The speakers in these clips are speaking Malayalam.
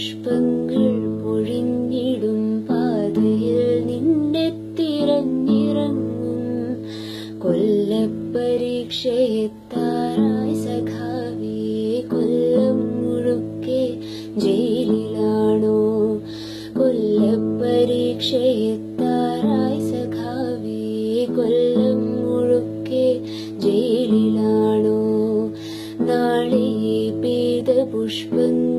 പുഷ്പങ്ങൾ പൊഴിഞ്ഞിടും പാതയിൽ നിന്നെ തിരഞ്ഞിറങ്ങും. കൊല്ലപ്പരീക്ഷയെത്താറായി സഖാവേ കൊല്ലം മുഴുക്കെ ജയിലിലാണോ? കൊല്ലപ്പരീക്ഷയെത്താറായി സഖാവേ കൊല്ലം മുഴുക്കെ ജയിലിലാണോ? നാളെ പീത പുഷ്പങ്ങൾ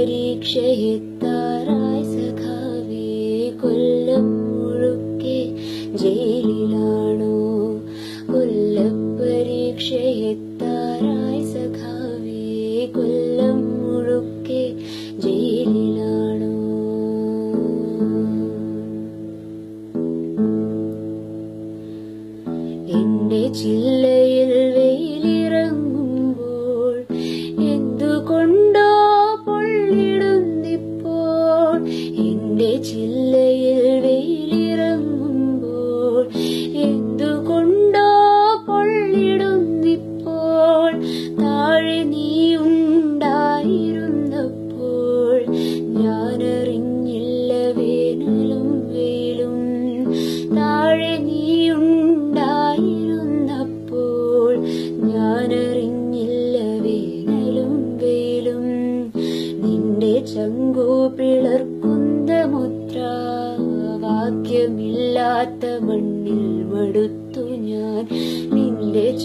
കൊല്ലപ്പരീക്ഷയെത്താറായി സഖാവേ കൊല്ലം മുഴുക്കെ ജയിലിലാണോ കൊല്ലപ്പരീക്ഷയെത്താറായി സഖാവേ കൊല്ലം മുഴുക്കെ ജയിലിലാണോ എന്റെ ചില്ലയിൽ ചില്ലയിൽ വെയിലിറങ്ങുമ്പോൾ എന്തുകൊണ്ടോ പൊള്ളിടുന്നിപ്പോൾ താഴെ നീ ഉണ്ടായിരുന്നപ്പോൾ ഞാനറിഞ്ഞില്ല വേനലും വെയിലും. താഴെ നീ ഉണ്ടായിരുന്നപ്പോൾ ഞാനറിഞ്ഞില്ല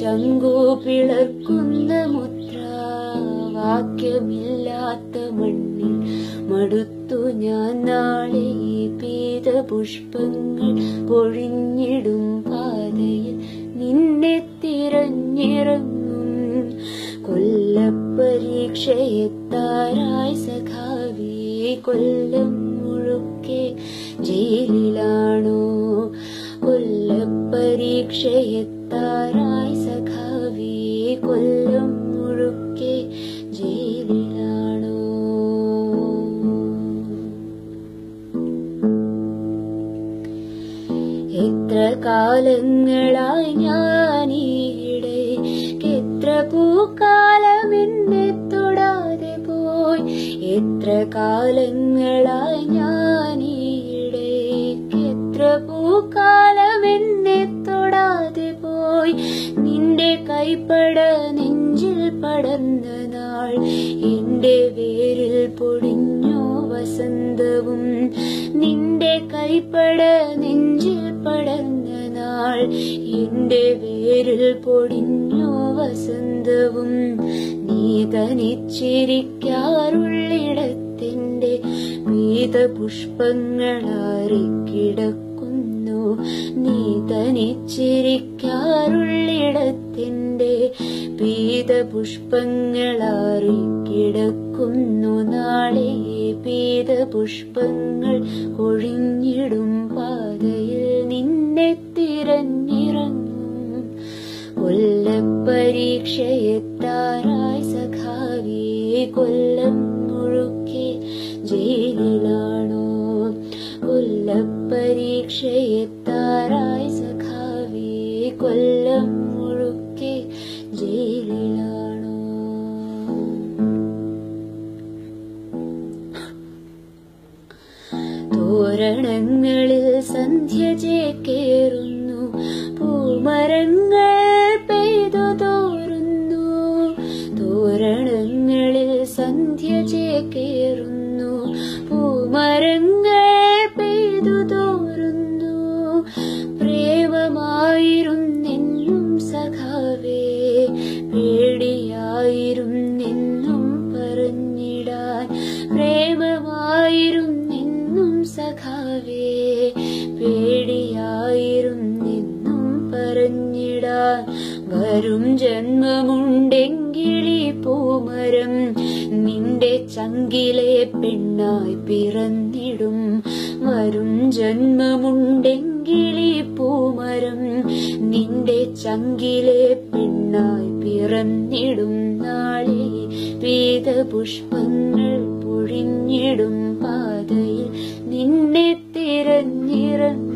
ചങ്കു പിളർക്കുന്ന മുദ്രാവാക്യമില്ലാത്ത മണ്ണിൽ മടുത്തു ഞാൻ നാളെ ഈ പീത പുഷ്പങ്ങൾ പൊഴിഞ്ഞിടും പാതയിൽ നിന്നെ തിരഞ്ഞിറങ്ങും. കൊല്ലപ്പരീക്ഷയെത്താരായ സഖാവി കൊല്ലം മുഴുക്കെ ജയിലിലാണോ? കൊല്ലപ്പരീക്ഷയെത്താറായി സഖാവിയെ കൊല്ലും മുഴുക്കെ ജയിലിലാണോ? എത്ര കാലങ്ങളായി ഞാനീടെ എത്ര പൂക്കാലം എന്നെ തൊടാതെ പോയി എത്ര കാലങ്ങളായി എന്റെ വേരിൽ പൊടിഞ്ഞോ വസന്തവും നിന്റെ കൈപ്പട നെഞ്ചിൽ പടർന്ന നാൾ എന്റെ വേരിൽ പൊടിഞ്ഞോ വസന്തവും നീ തനിച്ചിരിക്കാറുള്ളിടത്തിന്റെ പീത പുഷ്പങ്ങളാറിക്കിടക്കുന്നു നീ തനിച്ചിരിക്കാറുള്ളിടത്തിന്റെ പീത പുഷ്പങ്ങളാറിക്കിടക്കുന്നു നാളെ. പീത പുഷ്പങ്ങൾ ഒഴിഞ്ഞിടും പാതയിൽ നിന്നെ തിരഞ്ഞിറങ്ങും. കൊല്ലപ്പരീക്ഷയെത്താറായി സഖാവിയെ കൊല്ലം മുഴുക്കി ജയിലിലാണോ? കൊല്ലപ്പരീക്ഷയെത്താറായി സഖാവിയെ കൊല്ലം ജയിലിലാണോ തോരണങ്ങളിൽ സന്ധ്യ ചേക്കേറുന്നു. പറഞ്ഞിടാൻ വരും ജന്മമുണ്ടെങ്കിലീ പൂമരം നിന്റെ ചങ്കിലെ പെണ്ണായി പിറന്നിടും. വരും ജന്മമുണ്ടെങ്കിലീ പൂമരം നിന്റെ ചങ്കിലെ പെണ്ണായി പിറന്നിടും. നാളെ പീത പുഷ്പങ്ങൾ പൊഴിഞ്ഞിടും. പാതയിൽ നിന്നെ തിരഞ്ഞിറങ്ങും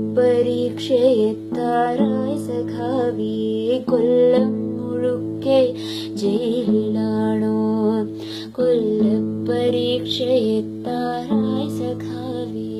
കൊല്ലപ്പരീക്ഷയെത്താറായി സഖാവേ കൊല്ലം മുഴുക്കെ ജയിലിലാണോ കൊല്ലപ്പരീക്ഷയെത്താറായി സഖാവേ